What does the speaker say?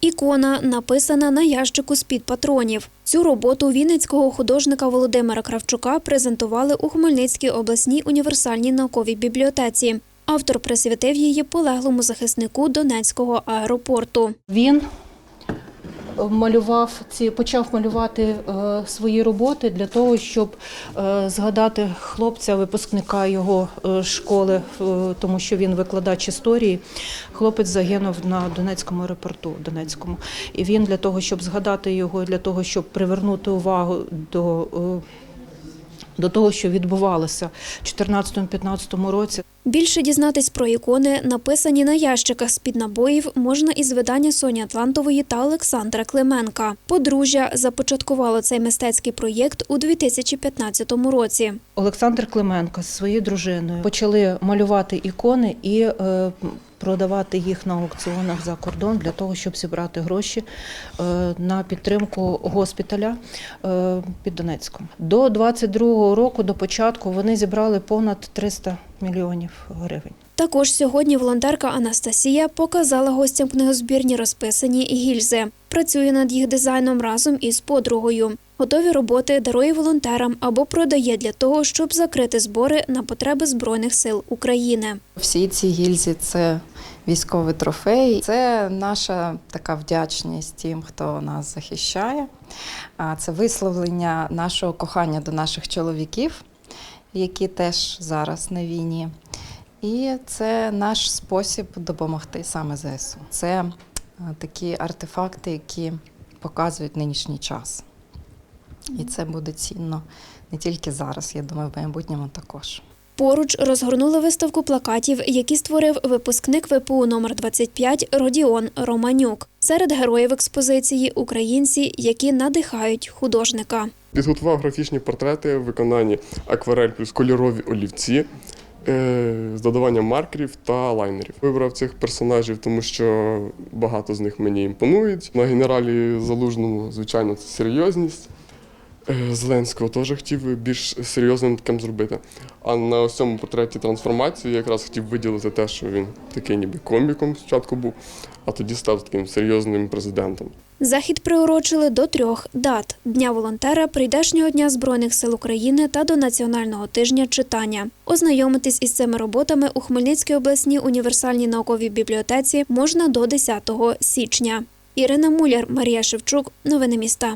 Ікона написана на ящику з-під патронів. Цю роботу вінницького художника Володимира Кравчука презентували у Хмельницькій обласній універсальній науковій бібліотеці. Автор присвятив її полеглому захиснику Донецького аеропорту. Він малював ці, почав малювати е, свої роботи для того, щоб е, згадати хлопця, випускника його е, школи, тому що він викладач історії. Хлопець загинув на Донецькому аеропорту. Донецькому. І він для того, щоб згадати його, для того, щоб привернути увагу до. до того, що відбувалося в 2014-2015 році, Більше дізнатись про ікони, написані на ящиках з-під набоїв, можна із видання Соні Атлантової та Олександра Клименка. Подружжя започаткувало цей мистецький проєкт у 2015 році. Олександр Клименко зі своєю дружиною почали малювати ікони і е, продавати їх на аукціонах за кордон для того, щоб зібрати гроші е, на підтримку госпіталя е, під Донецьком. До 22-го року, до початку, вони зібрали понад 300 мільйонів гривень. Також сьогодні волонтерка Анастасія показала гостям книгозбірні розписані гільзи. Працює над їх дизайном разом із подругою. Готові роботи дарує волонтерам або продає для того, щоб закрити збори на потреби Збройних сил України. Всі ці гільзі це військовий трофей. Це наша така вдячність тим, хто нас захищає. Це висловлення нашого кохання до наших чоловіків, які теж зараз на війні. І це наш спосіб допомогти саме ЗСУ. Це е, такі артефакти, які показують нинішній час. І це буде цінно не тільки зараз, я думаю, в майбутньому також. Поруч розгорнули виставку плакатів, які створив випускник ВПУ номер 25 Родіон Романюк. Серед героїв експозиції українці, які надихають художника. Підготував графічні портрети в виконанні акварель плюс кольорові олівці е, з додаванням маркерів та лайнерів. Вибрав цих персонажів, тому що багато з них мені імпонують. На генералі Залужному, звичайно, це серйозність. Е, Зеленського теж хотів більш серйозним таким зробити. А на ось цьому портреті трансформації якраз хотів виділити те, що він такий ніби коміком спочатку був, а тоді став таким серйозним президентом. Захід приурочили до трьох дат: Дня волонтера, прийдешнього дня Збройних сил України та до Національного тижня читання. Ознайомитись із цими роботами у Хмельницькій обласній універсальній науковій бібліотеці можна до 10 січня. Ірина Муляр, Марія Шевчук. Новини міста.